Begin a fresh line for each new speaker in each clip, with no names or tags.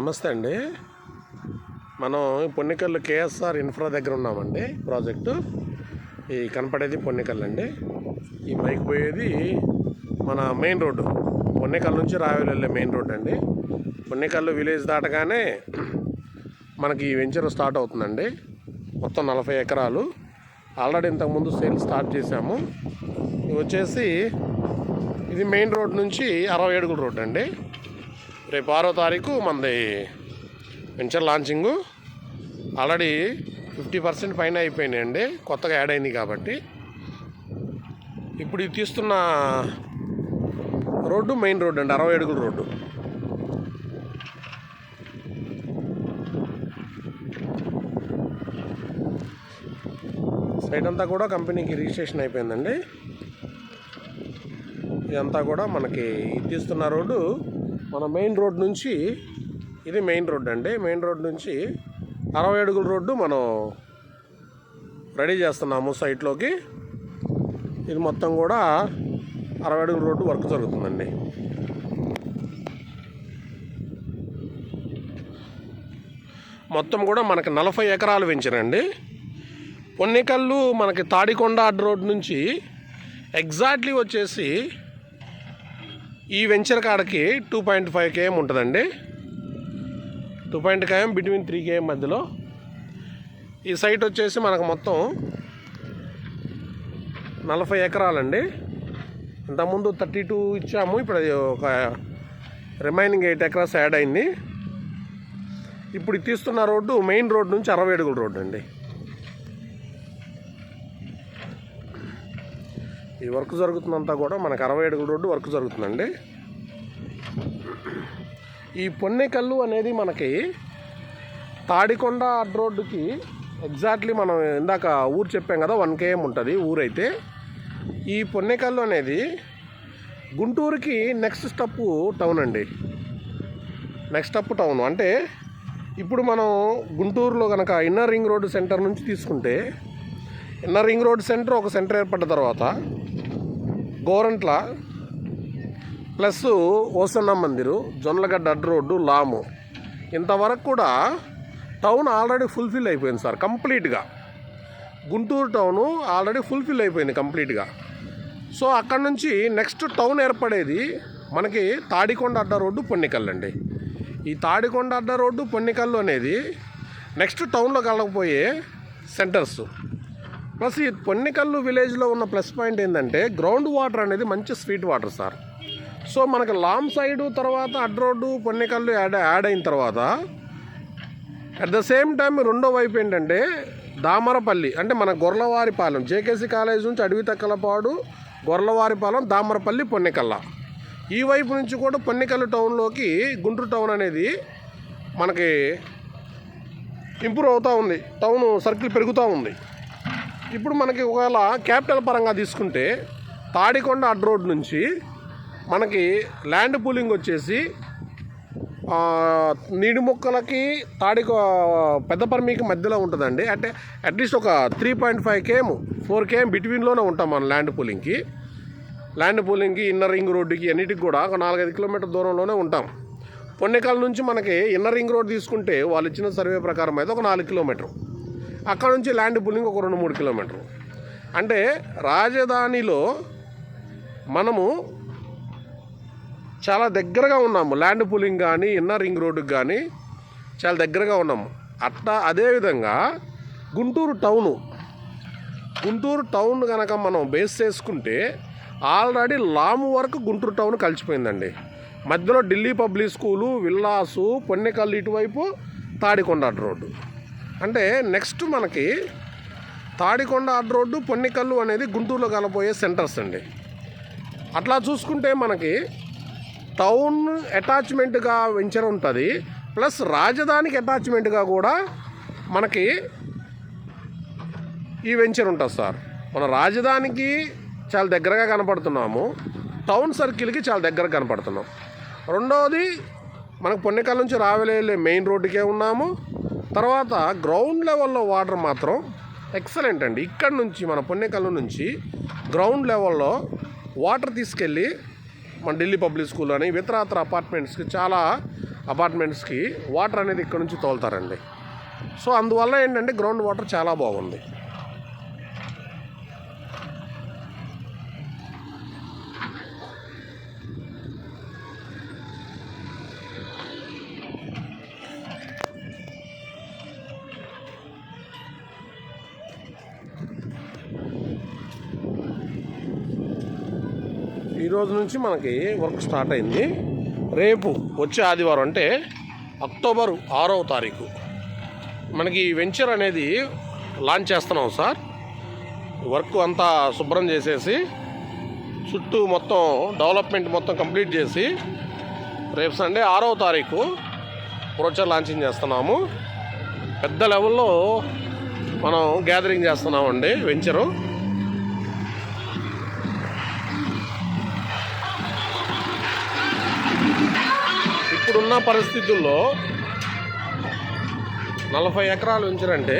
నమస్తే అండి. మనం పొన్నికల్లు కేఎస్ఆర్ ఇన్ఫ్రా దగ్గర ఉన్నామండి ప్రాజెక్టు. ఈ కనపడేది పొన్నికల్ అండి. ఈ పైకి పోయేది మన మెయిన్ రోడ్డు. పొన్నికల్ నుంచి రావేలు వెళ్ళే మెయిన్ రోడ్ అండి. పొన్నికల్లు విలేజ్ దాటగానే మనకి ఈ వెంచర్ స్టార్ట్ అవుతుందండి. మొత్తం నలభై ఎకరాలు. ఆల్రెడీ ఇంతకుముందు సేల్ స్టార్ట్ చేశాము. ఇది వచ్చేసి ఇది మెయిన్ రోడ్ నుంచి అరవై అడుగుల రోడ్ అండి. రేపు ఆరో తారీఖు మనది venture launching. Already fifty percent పైన అయిపోయినాయండి. కొత్తగా యాడ్ అయింది కాబట్టి. ఇప్పుడు ఇది తీస్తున్న రోడ్డు మెయిన్ రోడ్డు అండి. అరవై అడుగుల రోడ్డు. సైడ్ అంతా కూడా కంపెనీకి రిజిస్ట్రేషన్ అయిపోయిందండి. ఇదంతా కూడా మనకి ఇది తీస్తున్న రోడ్డు. మన మెయిన్ రోడ్ నుంచి ఇది మెయిన్ రోడ్ అండి. మెయిన్ రోడ్ నుంచి అరవై అడుగుల రోడ్డు మనం రెడీ చేస్తున్నాము సైట్లోకి. ఇది మొత్తం కూడా అరవై అడుగుల రోడ్డు వర్క్ జరుగుతుందండి. మొత్తం కూడా మనకి నలభై ఎకరాలు పెంచారండి పొన్నికల్లు మనకి తాడికొండ రోడ్ నుంచి ఎగ్జాక్ట్లీ వచ్చేసి ఈ వెంచర్ కాడకి టూ పాయింట్ ఫైవ్ కేఎం ఉంటుందండి. Two point KM between three KM మధ్యలో. ఈ సైట్ వచ్చేసి మనకు మొత్తం నలభై ఎకరాలండి. ఇంతకుముందు థర్టీ టూ ఇచ్చాము ఇప్పుడు అది ఒక రిమైనింగ్ ఎయిట్ ఎకరాస్ యాడ్ అయింది. ఇప్పుడు తీస్తున్న రోడ్డు మెయిన్ రోడ్ నుంచి అరవై అడుగుల రోడ్డు అండి. ఈ వర్క్ జరుగుతుందంతా కూడా మనకు అరవై అడుగుల రోడ్డు వర్క్ జరుగుతుందండి. ఈ పొన్నెకల్లు అనేది మనకి తాడికొండ అడ్ రోడ్డుకి ఎగ్జాక్ట్లీ మనం ఇందాక ఊరు చెప్పాం కదా వన్ కేఎం ఉంటుంది ఊరైతే. ఈ పొన్నెకల్లు అనేది గుంటూరుకి నెక్స్ట్ స్టప్ టౌన్ అండి. నెక్స్ట్ స్టప్ టౌన్ అంటే ఇప్పుడు మనం గుంటూరులో కనుక ఇన్నర్ రింగ్ రోడ్డు సెంటర్ నుంచి తీసుకుంటే ఇన్నర్ రింగ్ రోడ్ సెంటర్ ఒక సెంటర్ ఏర్పడ్డ తర్వాత గోరంట్ల ప్లస్ ఓసన్న మందిరు జొన్నలగడ్డ అడ్డ రోడ్డు లాము. ఇంతవరకు కూడా టౌన్ ఆల్రెడీ ఫుల్ఫిల్ అయిపోయింది సార్ కంప్లీట్గా. గుంటూరు టౌను ఆల్రెడీ ఫుల్ఫిల్ అయిపోయింది కంప్లీట్గా. సో అక్కడ నుంచి నెక్స్ట్ టౌన్ ఏర్పడేది మనకి తాడికొండ అడ్డ రోడ్డు పొన్నికల్ అండి. ఈ తాడికొండ అడ్డ రోడ్డు పొన్నికల్లు అనేది నెక్స్ట్ టౌన్లో కలగపోయే సెంటర్స్. ప్లస్ ఈ పొన్నికల్లు విలేజ్లో ఉన్న ప్లస్ పాయింట్ ఏంటంటే గ్రౌండ్ వాటర్ అనేది మంచి స్వీట్ వాటర్ సార్. సో మనకి లామ్ సైడు తర్వాత అడ్ రోడ్డు పొన్నికల్లు యాడ్ యాడ్ అయిన తర్వాత అట్ ద సేమ్ టైం రెండో వైపు ఏంటంటే దామరపల్లి అంటే మన గొర్లవారిపాలెం జేకేసీ కాలేజ్ నుంచి అడవి తక్కలపాడు గొర్లవారిపాలెం దామరపల్లి పొన్నికల్ల. ఈ వైపు నుంచి కూడా పొన్నికల్లు టౌన్లోకి గుంటూరు టౌన్ అనేది మనకి ఇంప్రూవ్ అవుతూ ఉంది. టౌన్ సర్కిల్ పెరుగుతూ ఉంది. ఇప్పుడు మనకి ఒకవేళ క్యాపిటల్ పరంగా తీసుకుంటే తాడికొండ అడ్ రోడ్ నుంచి మనకి ల్యాండ్ పూలింగ్ వచ్చేసి నీడి మొక్కలకి తాడి పెద్దపర్మికి మధ్యలో ఉంటుందండి. అంటే అట్లీస్ట్ ఒక three point five KM four KM బిట్వీన్లోనే ఉంటాం మనం ల్యాండ్ పూలింగ్కి. ల్యాండ్ పూలింగ్కి ఇన్నర్ రింగ్ రోడ్డుకి అన్నిటికి కూడా ఒక నాలుగైదు కిలోమీటర్ దూరంలోనే ఉంటాం. పొన్నెకాల నుంచి మనకి ఇన్నర్ రింగ్ రోడ్ తీసుకుంటే వాళ్ళు ఇచ్చిన సర్వే ప్రకారం అయితే ఒక నాలుగు కిలోమీటర్. అక్కడ నుంచి ల్యాండ్ పుల్లింగ్ ఒక రెండు మూడు కిలోమీటర్ అంటే రాజధానిలో మనము చాలా దగ్గరగా ఉన్నాము. ల్యాండ్ పూలింగ్ కానీ ఇన్నర్ రింగ్ రోడ్డుకి కానీ చాలా దగ్గరగా ఉన్నాము. అట్లా అదేవిధంగా గుంటూరు టౌను గుంటూరు టౌన్ కనుక మనం బేస్ చేసుకుంటే ఆల్రెడీ లాము వరకు గుంటూరు టౌన్ కలిసిపోయిందండి. మధ్యలో Delhi public school villas Ponnekallu ఇటువైపు తాడికొండ రోడ్డు. అంటే నెక్స్ట్ మనకి తాడికొండ అడ్ రోడ్డు పొన్నికల్లు అనేది గుంటూరులో కలపోయే సెంటర్స్ అండి. అట్లా చూసుకుంటే మనకి టౌన్ అటాచ్మెంట్గా వెంచర్ ఉంటుంది. ప్లస్ రాజధానికి అటాచ్మెంట్గా కూడా మనకి ఈ వెంచర్ ఉంటుంది సార్. మన రాజధానికి చాలా దగ్గరగా కనపడుతున్నాము. టౌన్ సర్కిల్కి చాలా దగ్గరగా కనపడుతున్నాం. రెండవది మనకు పొన్నెకల్ నుంచి రావెలే మెయిన్ రోడ్డుకే ఉన్నాము. తర్వాత గ్రౌండ్ లెవెల్లో వాటర్ మాత్రం ఎక్సలెంట్ అండి. ఇక్కడ నుంచి మన పుణ్యకల్లు నుంచి గ్రౌండ్ లెవెల్లో వాటర్ తీసుకెళ్ళి మన ఢిల్లీ పబ్లిక్ స్కూల్ అని ఇతరాతర అపార్ట్మెంట్స్కి చాలా అపార్ట్మెంట్స్కి వాటర్ అనేది ఇక్కడ నుంచి తోలుతారండి. సో అందువల్ల ఏంటంటే గ్రౌండ్ వాటర్ చాలా బాగుంది. ఈ రోజు నుంచి మనకి వర్క్ స్టార్ట్ అయింది. రేపు వచ్చే ఆదివారం అంటే అక్టోబర్ ఆరవ తారీఖు. మనకి ఈ వెంచర్ అనేది లాంచ్ చేస్తున్నాం సార్. వర్క్ అంతా శుభ్రం చేసేసి చుట్టూ మొత్తం డెవలప్మెంట్ మొత్తం కంప్లీట్ చేసి రేపు సండే ఆరవ తారీఖు బ్రోచర్ లాంచింగ్ చేస్తున్నాము. పెద్ద లెవెల్లో మనం గ్యాదరింగ్ చేస్తున్నామండి వెంచరు. ఇప్పుడున్న పరిస్థితుల్లో నలభై ఎకరాలు ఉంచారంటే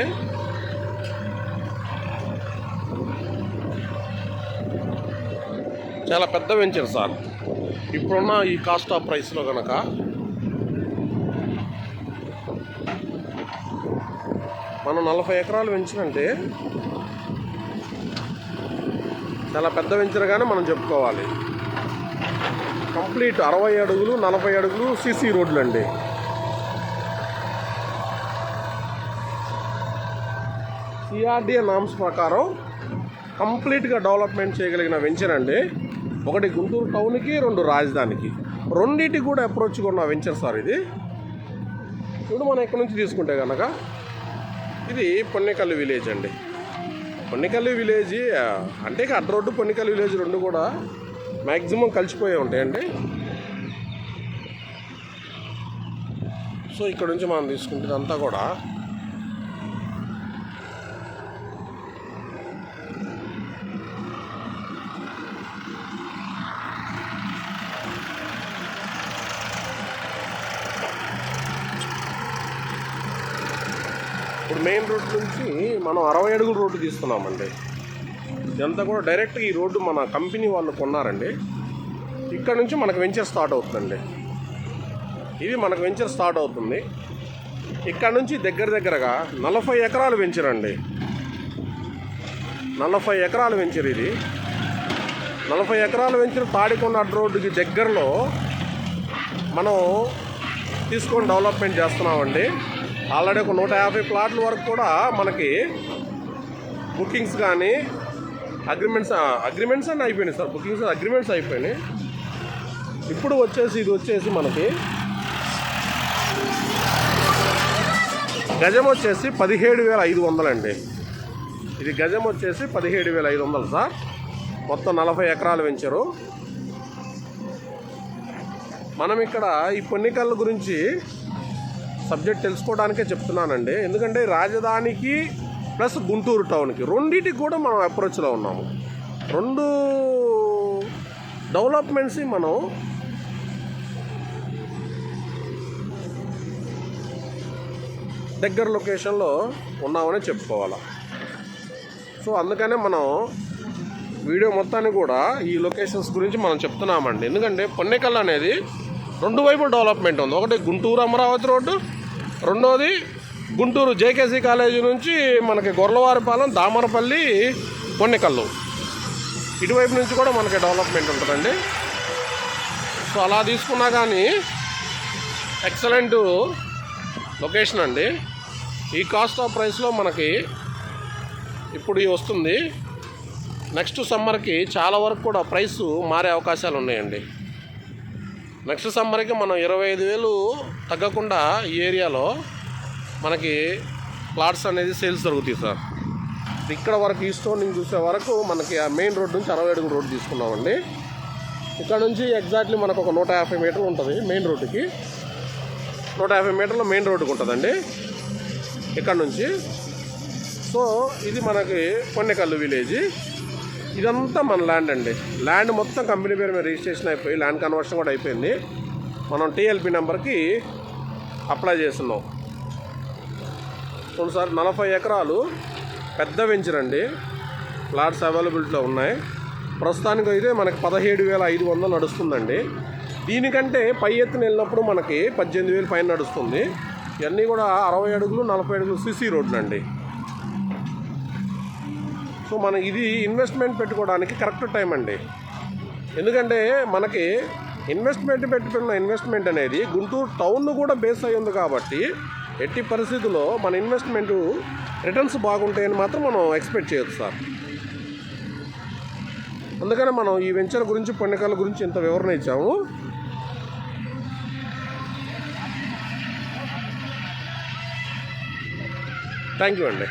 చాలా పెద్ద వెంచర్ సార్. ఇప్పుడున్న ఈ కాస్ట్ ఆఫ్ ప్రైస్లో కనుక మనం నలభై ఎకరాలు వెంచరంటే చాలా పెద్ద వెంచర్గానే మనం చెప్పుకోవాలి. కంప్లీట్ అరవై అడుగులు నలభై అడుగులు సీసీ రోడ్లు అండి సిఆర్డిఏ నామ్స్ ప్రకారం కంప్లీట్గా డెవలప్మెంట్ చేయగలిగిన వెంచర్ అండి. ఒకటి గుంటూరు టౌన్కి రెండు రాజధానికి. రెండింటికి కూడా అప్రోచ్గా ఉన్న వెంచర్ సార్ ఇది. ఇప్పుడు మనం ఇక్కడ నుంచి తీసుకుంటే కనుక ఇది పొన్నేకల్లు విలేజ్ అండి. పొన్నెకల్లి విలేజ్ అంటే అడ్డ రోడ్డు పొన్నికల్లు విలేజ్ రెండు కూడా మ్యాక్సిమం కలిసిపోయే ఉంటాయండి. సో ఇక్కడ నుంచి మనం తీసుకుంటే అంతా కూడా. ఇప్పుడు మెయిన్ రోడ్ నుంచి మనం అరవై అడుగుల రోడ్డు తీస్తున్నామండి ఇదంతా కూడా డైరెక్ట్గా ఈ రోడ్డు మన కంపెనీ వాళ్ళు కొన్నారండి. ఇక్కడ నుంచి మనకు వెంచర్ స్టార్ట్ అవుతుందండి. ఇది మనకు వెంచర్ స్టార్ట్ అవుతుంది. ఇక్కడ నుంచి దగ్గర దగ్గరగా నలభై ఎకరాలు వెంచర్ అండి. నలభై ఎకరాలు వెంచర్ ఇది. నలభై ఎకరాలు వెంచర్ తాడికొండ అడ్డ రోడ్డుకి దగ్గరలో మనం తీసుకొని డెవలప్మెంట్ చేస్తున్నామండి. ఆల్రెడీ ఒక నూట యాభై ప్లాట్ల వరకు కూడా మనకి బుకింగ్స్ కానీ అగ్రిమెంట్స్ అగ్రిమెంట్స్ అని అయిపోయినాయి సార్. బుకింగ్స్ అగ్రిమెంట్స్ అయిపోయినాయి. ఇప్పుడు వచ్చేసి ఇది వచ్చేసి మనకి గజం వచ్చేసి పదిహేడు వేల ఐదు వందలండి ఇది గజం వచ్చేసి పదిహేడు వేల ఐదు వందలు సార్. మొత్తం నలభై ఎకరాలు పెంచారు. మనం ఇక్కడ ఈ పొన్నికల్ల గురించి సబ్జెక్ట్ తెలుసుకోవడానికే చెప్తున్నానండి. ఎందుకంటే రాజధానికి ప్లస్ గుంటూరు టౌన్కి. రెండింటికి కూడా మనం అప్రోచ్లో ఉన్నాము. రెండు డెవలప్మెంట్స్ని మనం దగ్గర లొకేషన్లో ఉన్నామని చెప్పుకోవాలి. సో అందుకనే మనం వీడియో మొత్తాన్ని కూడా ఈ లొకేషన్స్ గురించి మనం చెప్తున్నామండి. ఎందుకంటే పొన్నెకల్ అనేది రెండు వైపు డెవలప్మెంట్ ఉంది. ఒకటి గుంటూరు అమరావతి రోడ్డు రెండోది గుంటూరు జేకేసీ కాలేజీ నుంచి మనకి గొర్లవారిపాలెం దామరపల్లి పొన్నెకల్లు. ఇటువైపు నుంచి కూడా మనకి డెవలప్మెంట్ ఉంటుందండి. సో అలా తీసుకున్నా కానీ ఎక్సలెంట్ లొకేషన్ అండి. ఈ కాస్ట్ ఆఫ్ ప్రైస్లో మనకి ఇప్పుడు వస్తుంది. నెక్స్ట్ సమ్మర్కి చాలా వరకు కూడా ప్రైస్ మారే అవకాశాలు ఉన్నాయండి. నెక్స్ట్ సమ్మర్కి మనం ఇరవై ఐదు వేలు తగ్గకుండా ఈ ఏరియాలో మనకి ప్లాట్స్ అనేది సేల్స్ జరుగుతాయి సార్ ఇక్కడ వరకు ఈ స్టోర్ నుంచి చూసే వరకు మనకి ఆ మెయిన్ రోడ్ నుంచి అరవై అడుగు రోడ్ తీసుకున్నామండి. ఇక్కడ నుంచి ఎగ్జాక్ట్లీ మనకు ఒక నూట యాభై మీటర్లు ఉంటుంది మెయిన్ రోడ్డుకి నూట యాభై మీటర్లు మెయిన్ రోడ్డుకి ఉంటుందండి. ఇక్కడ నుంచి. సో ఇది మనకి పొన్నెకల్లు విలేజ్ ఇదంతా మన ల్యాండ్ అండి. ల్యాండ్ మొత్తం కంపెనీ పేరు మీద రిజిస్ట్రేషన్ అయిపోయి ల్యాండ్ కన్వర్షన్ కూడా అయిపోయింది. మనం టీఎల్పి నెంబర్కి అప్లై చేస్తున్నాం. చూడండి సార్ నలభై ఎకరాలు పెద్ద వెంచర్ అండి. ప్లాట్స్ అవైలబిలిటీలో ఉన్నాయి. ప్రస్తుతానికి అయితే మనకి పదిహేడు వేల ఐదు వందలు నడుస్తుందండి. దీనికంటే పై ఎత్తున వెళ్ళినప్పుడు మనకి పద్దెనిమిది వేలు పైన నడుస్తుంది. ఇవన్నీ కూడా అరవై అడుగులు నలభై అడుగులు సిసి రోడ్లండి సో మన ఇది ఇన్వెస్ట్మెంట్ పెట్టుకోవడానికి కరెక్ట్ టైం అండి. ఎందుకంటే మనకి ఇన్వెస్ట్మెంట్ పెట్టుకున్న ఇన్వెస్ట్మెంట్ అనేది గుంటూరు టౌన్ కూడా బేస్ అయ్యింది కాబట్టి ఎట్టి పరిస్థితుల్లో మన ఇన్వెస్ట్మెంట్ రిటర్న్స్ బాగుంటాయని మాత్రం మనం ఎక్స్పెక్ట్ చేయొచ్చు సార్. అందుకనే మనం ఈ వెంచర్ గురించి పండుగల గురించి ఇంత వివరణ ఇచ్చాము. థ్యాంక్ యూ అండి.